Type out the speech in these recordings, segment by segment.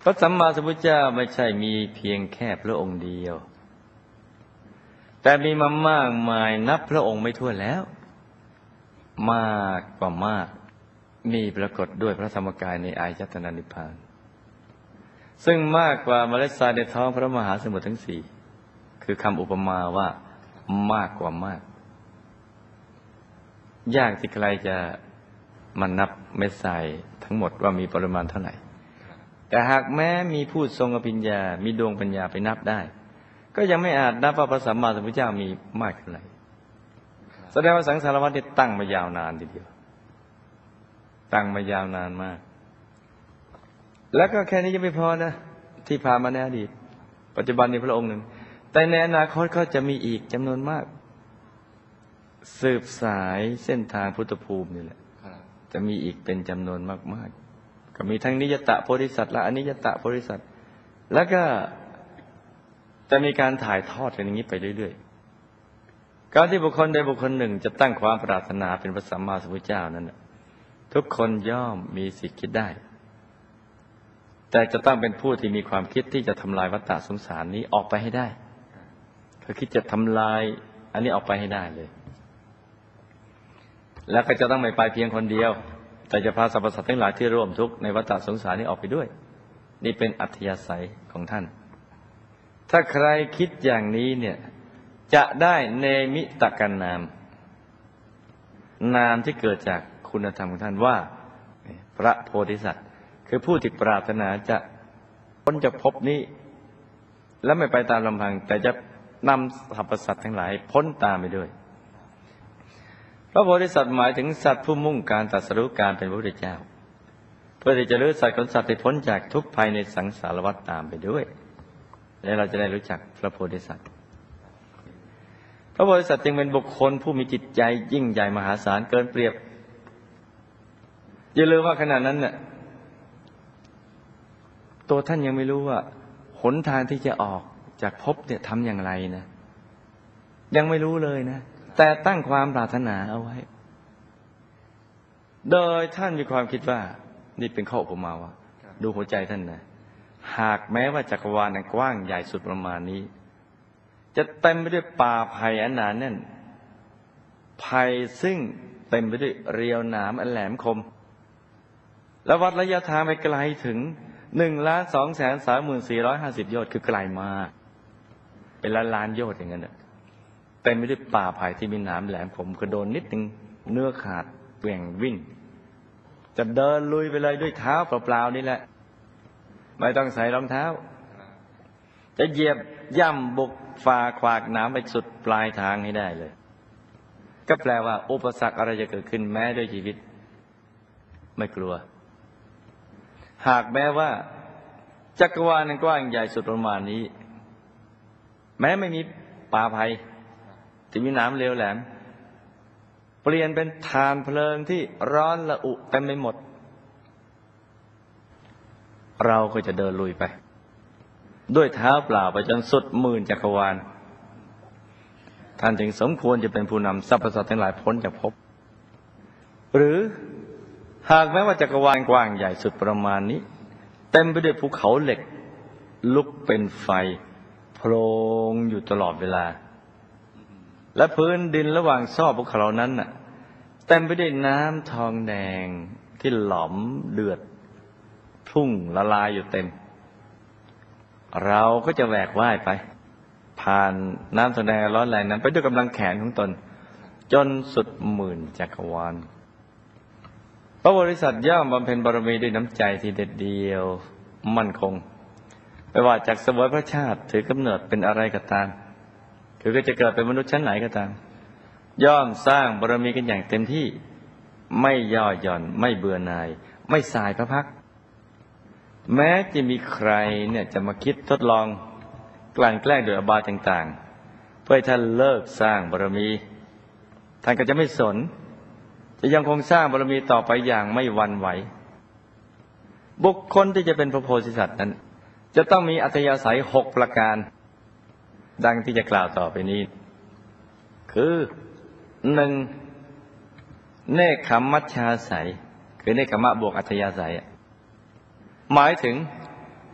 พระสัมมาสัมพุทธเจ้าไม่ใช่มีเพียงแค่พระองค์เดียว แต่มีมามากมายนับพระองค์ไม่ทั่วแล้ว มากกว่ามาก มีปรากฏด้วยพระธรรมกายในอายตนะนิพพาน ซึ่งมากกว่าเมล็ดทรายในท้องพระมหาสมุทรทั้งสี่คือคำอุปมาว่ามากกว่ามาก ยากที่ใครจะมันนับเม็ดทรายทั้งหมดว่ามีปริมาณเท่าไหร่ แต่หากแม้มีผู้ทรงอภิญญา มีดวงปัญญาไปนับได้ ก็ยังไม่อาจนับว่าพระสัมมาสัมพุทธเจ้ามีมากเท่าไหร่แสดงว่าสังสารวัฏนี่ตั้งมายาวนานทีเดียว ตั้งมายาวนานมาก แล้วก็แค่นี้ยังไม่พอนะ ที่ผ่านมาในอดีต ปัจจุบันในพระองค์หนึ่ง แต่ในอนาคตเขาจะมีอีกจำนวนมาก สืบสายเส้นทางพุทธภูมินี่แหละจะมีอีกเป็นจำนวนมาก ๆ ก็มีทั้งนิยตะโพธิสัตว์และอนิยตะโพธิสัตว์แล้วก็จะมีการถ่ายทอดกันอย่างนี้ไปเรื่อยๆ การที่บุคคลใดบุคคลหนึ่ง จะตั้งความปรารถนาเป็นพระสัมมาสัมพุทธเจ้านั้นทุกคนย่อมมีสิทธิ์คิดได้ แต่จะต้องเป็นผู้ที่มีความคิดที่จะทำลายวัฏฏะสงสารนี้ออกไปให้ได้เขาคิดจะทำลาย อันนี้ออกไปให้ได้เลย แล้วก็จะต้องไม่ไปเพียงคนเดียว แต่จะพาสรรพสัตว์ทั้งหลายที่ร่วมทุกข์ในวัฏสงสารนี้ออกไปด้วย นี่เป็นอัธยาศัยของท่าน ถ้าใครคิดอย่างนี้เนี่ยจะได้เนมิตกันนาม นามที่เกิดจากคุณธรรมของท่านว่า พระโพธิสัตว์ คือผู้ที่ปรารถนาจะพ้นจะพบนี้ และไม่ไปตามลำพัง แต่จะนำสรรพสัตว์ทั้งหลายพ้นตามไปด้วย พระโพธิสัตว์หมายถึงสัตว์ผู้มุ่งการตัดสรุการเป็นพระพุทธเจ้า เพื่อที่จะรู้สัตว์ของสัตว์ให้พ้นจากทุกภัยในสังสารวัฏตามไปด้วย และเราจะได้รู้จักพระโพธิสัตว์ พระโพธิสัตว์จึงเป็นบุคคลผู้มีจิตใจยิ่งใหญ่มหาศาลเกินเปรียบอย่าลืมว่าขณะนั้นน่ะตัวท่านยังไม่รู้ว่าหนทางที่จะออกจากภพเนี่ยทำอย่างไรนะ ยังไม่รู้เลยนะ แต่ตั้งความปรารถนาเอาไว้ โดยท่านมีความคิดว่า นี่เป็นข้อผมมาว่า ดูหัวใจท่านนะ หากแม้ว่าจักรวาลนั้นกว้างใหญ่สุดประมาณนี้ จะเต็มไปด้วยป่าไผ่อันหนาแน่นไผ่ซึ่งเต็มไปด้วยเรียวหนามอันแหลมคม และวัดระยะทางไปไกลถึงหนึ่งล้านสองแสนสามหมื่นสี่ร้อยห้าสิบโยชน์คือไกลมาก เป็นล้านล้านโยชน์อย่างนั้น เต็มไปด้วยป่าไผ่ที่มีหนามแหลมคมกระโดนนิดหนึ่งเนื้อขาดเปลี่ยงวิ่งจะเดินลุยไปเลยด้วยเท้าเปล่าๆนี่แหละ ไม่ต้องใส่รองเท้า จะเหยียบย่ำบุกฝ่าขวากน้ำไปสุดปลายทางให้ได้เลย ก็แปลว่า อุปสรรคอะไรจะเกิดขึ้นแม้ด้วยชีวิต ไม่กลัว หากแม้ว่า จักรวาลนั้นกว้างใหญ่สุดประมาณนี้ แม้ไม่มีป่าไผ่ที่มีน้ำเร็วแหลม เปลี่ยนเป็นฐานเพลิงที่ร้อนละอุเต็มไปหมด เราก็จะเดินลุยไป ด้วยเท้าเปล่าไปจนสุดหมื่นจักรวาล ท่านจึงสมควรจะเป็นผู้นำสรรพสัตว์ทั้งหลายพ้นจากภพหรือหากแม้ว่าจักรวาลกว้างใหญ่สุดประมาณนี้ เต็มไปด้วยภูเขาเหล็ก ลุกเป็นไฟโพลงอยู่ตลอดเวลา และพื้นดินระหว่างซอกภูเขาเหล่านั้นน่ะเต็มไปด้วยน้ำทองแดงที่หลอมเดือดพุ่งละลายอยู่เต็ม เราก็จะแหวกว่ายไป ผ่านน้ำทองแดงร้อนแรงนั้น ไปด้วยกำลังแขนของตน จนสุดหมื่นจักรวาลพระบริษัทย่อมบำเพ็ญบารมีด้วยน้ำใจที่เด็ดเดียวมั่นคง ไม่ว่าจากสวยพระชาติถือกำเนิดเป็นอะไรก็ตาม คือก็จะเกิดเป็นมนุษย์ชั้นไหนก็ตาม ย่อมสร้างบารมีกันอย่างเต็มที่ ไม่ย่อหย่อน ไม่เบื่อหน่าย ไม่สายพระพัก แม้จะมีใครเนี่ยจะมาคิดทดลองกลั่นแกล้งโดยอบายต่าง ๆ เพื่อให้ท่านเลิกสร้างบารมี ท่านก็จะไม่สน จะยังคงสร้างบารมีต่อไปอย่างไม่หวั่นไหว บุคคลที่จะเป็นพระโพธิสัตว์นั้น จะต้องมีอัธยาศัยหกประการ ดังที่จะกล่าวต่อไปนี้ คือหนึ่งเนคขมัชชาใสคือเนคขมะบวกอัธยาศัยหมายถึง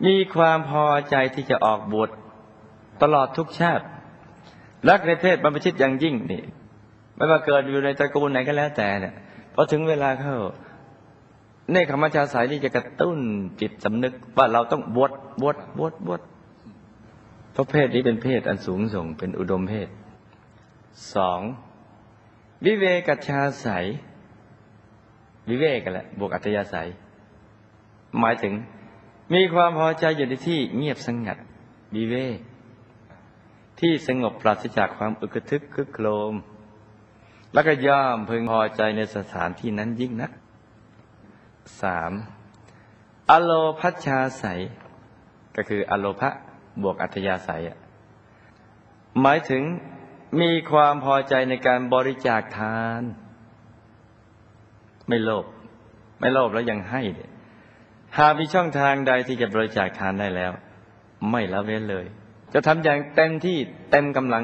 มีความพอใจที่จะออกบวชตลอดทุกชาติ รักในเพศบรรพชิตอย่างยิ่งนี่ ไม่ว่าเกิดอยู่ในตระกูลไหนก็แล้วแต่เนี่ยพอถึงเวลาเข้าเนคขมัจฉาสายนี่จะกระตุ้นจิตสำนึกว่าเราต้องบวชบวชบวชบวช เพราะเพศนี้เป็นเพศอันสูงส่งเป็นอุดมเพศสองวิเวกัจฉาสายวิเวกกันแหละบวกอัตยาศัย หมายถึง มีความพอใจอยู่ในที่เงียบสงัดวิเวก ที่สงบปราศจากความอึกทึกคึกโครม แล้วก็ย่อมพึงพอใจในสถานที่นั้นยิ่งนักสามอโลพัชชาใสยก็คืออโลภะ บวกอัธยาศัยหมายถึงมีความพอใจในการบริจาคทาน ไม่โลภไม่โลภแล้วยังให้เนี่ยหากมีช่องทางใดที่จะบริจาคทานได้แล้ว ไม่ละเว้นเลย จะทำอย่างเต็มที่เต็มกำลัง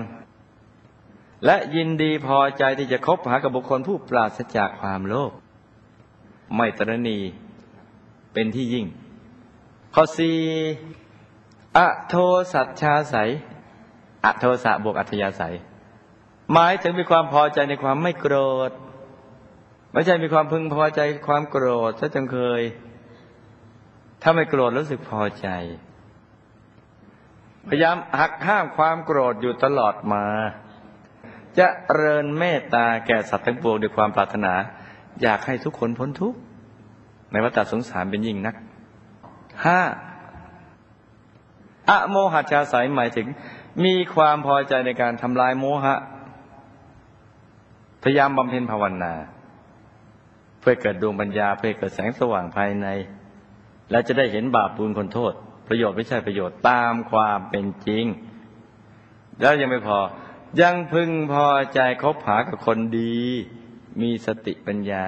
และยินดีพอใจที่จะคบหากับบุคคลผู้ปราศจากความโลภไม่ตรณีเป็นที่ยิ่ง ข้อสี่ อโทสัจชาใสอโทสะบวกอัธยาศัย หมายถึงมีความพอใจในความไม่โกรธไม่ใช่มีความพึงพอใจความโกรธซะจงเคย ถ้าไม่โกรธรู้สึกพอใจ พยายามหักห้ามความโกรธอยู่ตลอดมา จะเริญเมตตาแก่สัตว์ทั้งปวงด้วยความปรารถนา อยากให้ทุกคนพ้นทุกข์ในวัฏสงสารเป็นยิ่งนักห้า อะโมหัชชาสายหมายถึง มีความพอใจในการทำลายโมหะ พยายามบำเพ็ญภาวนา เพื่อเกิดดวงปัญญาเพื่อเกิดแสงสว่างภายใน และจะได้เห็นบาปบุญคนโทษ ประโยชน์ไม่ใช่ประโยชน์ตามความเป็นจริง แล้วยังไม่พอยังพึงพอใจคบหากับคนดี มีสติปัญญา